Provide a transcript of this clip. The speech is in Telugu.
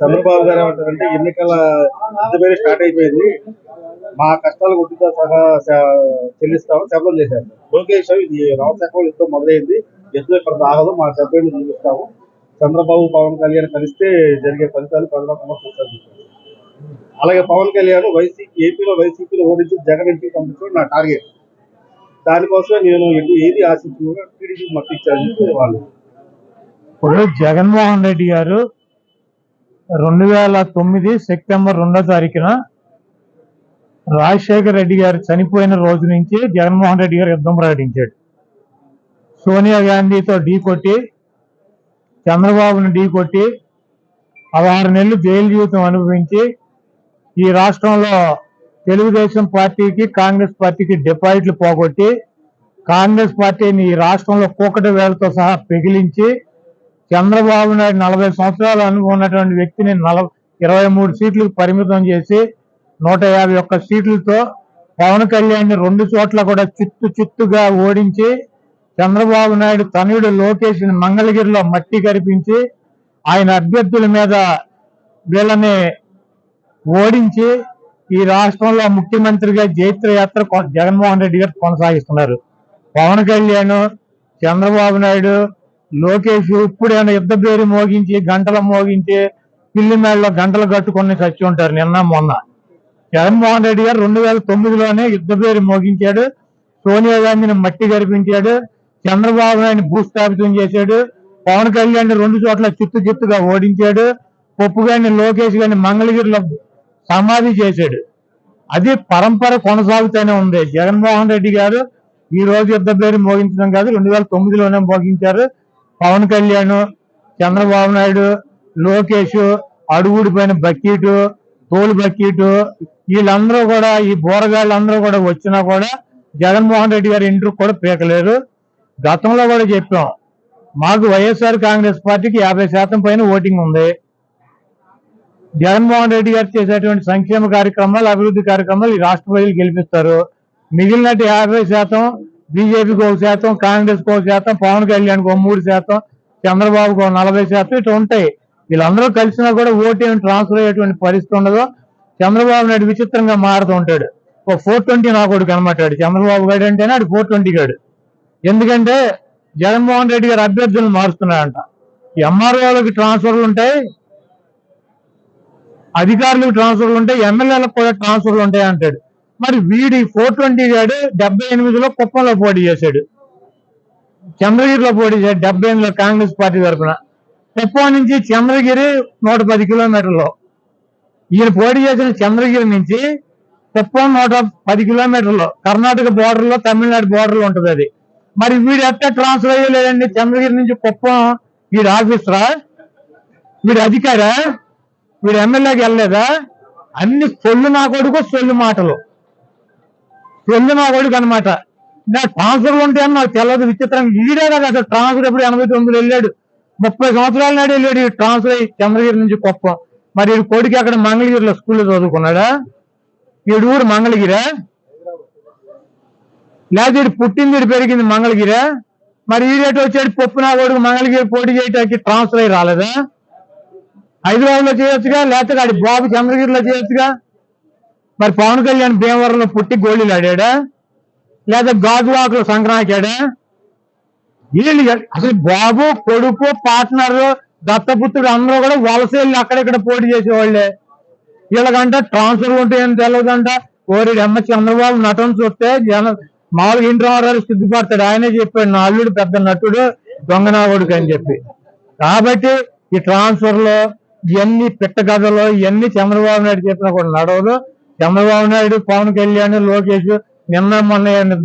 చంద్రబాబు గారు ఏమంటారంటే ఎన్నికల ఇంతమేర స్టార్ట్ అయిపోయింది. మా కష్టాలు గుర్తుతో సహా చెల్లిస్తామని శబ్దం చేశారు. లోకేష్ ఇది రామశాఖ యుద్ధం మొదలైంది. యుద్ధం ఇక్కడ ఆగదు మా సభ్యులు చూపిస్తాము చంద్రబాబు పవన్ కళ్యాణ్ కలిస్తే జరిగే ఫలితాలు ప్రజలకు అలాగే పవన్ కళ్యాణ్ వైసీపీ ఏపీలో వైసీపీలో ఓడించి జగన్ ఇంటికి పంపించడం నా టార్గెట్. దానికోసమే నేను ఏది ఆశించకుండా టీడీపీ మట్టించాలని వాళ్ళు ఇప్పుడు జగన్మోహన్ రెడ్డి గారు రెండు వేల తొమ్మిది సెప్టెంబర్ రెండో తారీఖున రాజశేఖర రెడ్డి గారు చనిపోయిన రోజు నుంచి జగన్మోహన్ రెడ్డి గారు యుద్ధం ప్రకటించాడు. సోనియా గాంధీతో ఢీ కొట్టి చంద్రబాబును ఢీ కొట్టి పదహారు నెలలు జైలు జీవితం అనుభవించి ఈ రాష్ట్రంలో తెలుగుదేశం పార్టీకి కాంగ్రెస్ పార్టీకి డిపాజిట్లు పోగొట్టి కాంగ్రెస్ పార్టీని ఈ రాష్ట్రంలో కూకటి వేలతో సహా పెగిలించి చంద్రబాబు నాయుడు నలభై సంవత్సరాలు అనుభవం ఉన్నటువంటి వ్యక్తిని నలభై ఇరవై మూడు సీట్లకు పరిమితం చేసి నూట యాభై ఒక్క సీట్లతో పవన్ కళ్యాణ్ రెండు చోట్ల కూడా చిత్తు చిత్తుగా ఓడించి చంద్రబాబు నాయుడు తనయుడు లోకేష్ మంగళగిరిలో మట్టి కరిపించి ఆయన అభ్యర్థుల మీద వీళ్ళని ఓడించి ఈ రాష్ట్రంలో ముఖ్యమంత్రిగా జైత్ర యాత్ర జగన్మోహన్ రెడ్డి గారు కొనసాగిస్తున్నారు. పవన్ కళ్యాణ్ చంద్రబాబు నాయుడు లోకేష్ ఇప్పుడైనా యుద్ధ పేరు మోగించి గంటలు మోగించి పిల్లి మేడలో గంటలు కట్టుకొని చచ్చి ఉంటారు నిన్న మొన్న. జగన్మోహన్ రెడ్డి గారు రెండు వేల తొమ్మిదిలోనే యుద్ధ పేరు మోగించాడు. సోనియా గాంధీని మట్టి గడిపించాడు. చంద్రబాబు నాయుడు భూస్థాపితం చేశాడు. పవన్ కళ్యాణ్ రెండు చోట్ల చిత్తు చిత్తుగా ఓడించాడు. పప్పు గారిని లోకేష్ గారిని మంగళగిరిలో సమాధి చేశాడు. అది పరంపర కొనసాగుతూనే ఉంది. జగన్మోహన్ రెడ్డి గారు ఈ రోజు యుద్ధ పేరు మోగించడం కాదు రెండు వేల తొమ్మిదిలోనే మోగించారు. పవన్ కళ్యాణ్ చంద్రబాబు నాయుడు లోకేష్ అడుగుడిపోయిన బకీటు తోలు బకీటు వీళ్ళందరూ కూడా ఈ బోరగాళ్ళందరూ కూడా వచ్చినా కూడా జగన్మోహన్ రెడ్డి గారి ఇంటర్ కూడా పీకలేరు గతంలో కూడా చెప్పాం మాకు వైఎస్ఆర్ కాంగ్రెస్ పార్టీకి యాభై శాతం పైన ఓటింగ్ ఉంది. జగన్మోహన్ రెడ్డి గారు చేసేటువంటి సంక్షేమ కార్యక్రమాలు అభివృద్ధి కార్యక్రమాలు ఈ రాష్ట్ర ప్రజలు గెలిపిస్తారు. మిగిలినట్టు యాభై శాతం బీజేపీకి ఒక శాతం కాంగ్రెస్ ఒక శాతం పవన్ కళ్యాణ్ ఒక మూడు శాతం చంద్రబాబుకు ఒక నలభై శాతం ఇటు ఉంటాయి. వీళ్ళందరూ కలిసినా కూడా ఓటీఎం ట్రాన్స్ఫర్ అయ్యేటువంటి పరిస్థితి ఉండదు. చంద్రబాబు నాయుడు విచిత్రంగా మారుతూ ఉంటాడు. ఒక ఫోర్ ట్వంటీ నా కొడుకు అనమాట చంద్రబాబు గారు అంటేనే ఆడు ఫోర్ ట్వంటీ గాడు. ఎందుకంటే జగన్మోహన్ రెడ్డి గారు అభ్యర్థులను మారుస్తున్నాడంట. ఎంఆర్ఓలకు ట్రాన్స్ఫర్లు ఉంటాయి. అధికారులకు ట్రాన్స్ఫర్లు ఉంటాయి. ఎమ్మెల్యేలకు కూడా ట్రాన్స్ఫర్లు ఉంటాయి అంటాడు. మరి వీడి ఫోర్ ట్వంటీ గాడు డెబ్బై ఎనిమిదిలో కుప్పంలో పోటీ చేశాడు. చంద్రగిరిలో పోటీ చేశాడు డెబ్బై ఎనిమిదిలో కాంగ్రెస్ పార్టీ తరఫున. కుప్పం నుంచి చంద్రగిరి నూట పది కిలోమీటర్లు. ఈయన పోటీ చేసిన చంద్రగిరి నుంచి కుప్పం నూట పది కిలోమీటర్లు. కర్ణాటక బోర్డర్లో తమిళనాడు బోర్డర్ ఉంటుంది అది. మరి వీడు ఎట్లా ట్రాన్స్ఫర్ అయ్యలేదండి చంద్రగిరి నుంచి కుప్పం వీడు ఆఫీసరా వీడు అధికారా? వీడు ఎమ్మెల్యేకి వెళ్ళలేదా? అన్ని సొల్లు నా కొడుకు సొల్లు మాటలు. సొల్లు నా అనమాట నా ట్రాన్స్ఫర్ ఉంటాయని నాకు తెల్లదు విచిత్రం ఈడే కదా అసలు ట్రాన్స్ఫర్ ఎప్పుడు ఎనభై తొమ్మిది వెళ్ళాడు. ముప్పై సంవత్సరాల నాడు వెళ్ళాడు ఈ ట్రాన్స్ఫర్ అయ్యి చంద్రగిరి నుంచి గొప్ప. మరి ఈ కొడుకు అక్కడ మంగళగిరిలో స్కూల్లో చదువుకున్నాడా? ఈడూరు ఊరు మంగళగిరా? లేదా ఇటు పుట్టింది పెరిగింది మంగళగిరా? మరి ఈడేటి వచ్చాడు పప్పు నా కొడుకు మంగళగిరి పోటీ చేయడానికి ట్రాన్స్ఫర్ అయ్యి రాలేదా? హైదరాబాద్లో చేయొచ్చుగా లేకపోతే ఆడి బాబు చంద్రగిరిలో చేయొచ్చుగా? మరి పవన్ కళ్యాణ్ భీమవరంలో పుట్టి గోళీలు ఆడాడా? లేదా గాజువాకలో సంక్రాంతాడా వీళ్ళు అసలు బాబు కొడుకు పార్ట్నర్ దత్తపుత్రుడు అందరూ కూడా వలస వెళ్ళి పోటీ చేసేవాళ్ళే. వీళ్ళకంట ట్రాన్స్ఫర్ ఉంటే ఏం తెలియదంట ఓరి అమ్మ చంద్రబాబు నటన చూస్తే జన మామూలుగా ఇంటి రామారావు సిద్ధపడతాడు ఆయనే చెప్పాడు నా అల్లుడు పెద్ద నటుడు దొంగనావుడికి అని చెప్పి. కాబట్టి ఈ ట్రాన్స్ఫర్లో ఇవన్నీ పిట్ట కథలో ఇవన్నీ చంద్రబాబు నాయుడు చెప్పినా కూడా నడవదు. చంద్రబాబు నాయుడు పవన్ కళ్యాణ్ లోకేష్ నిన్న మొన్న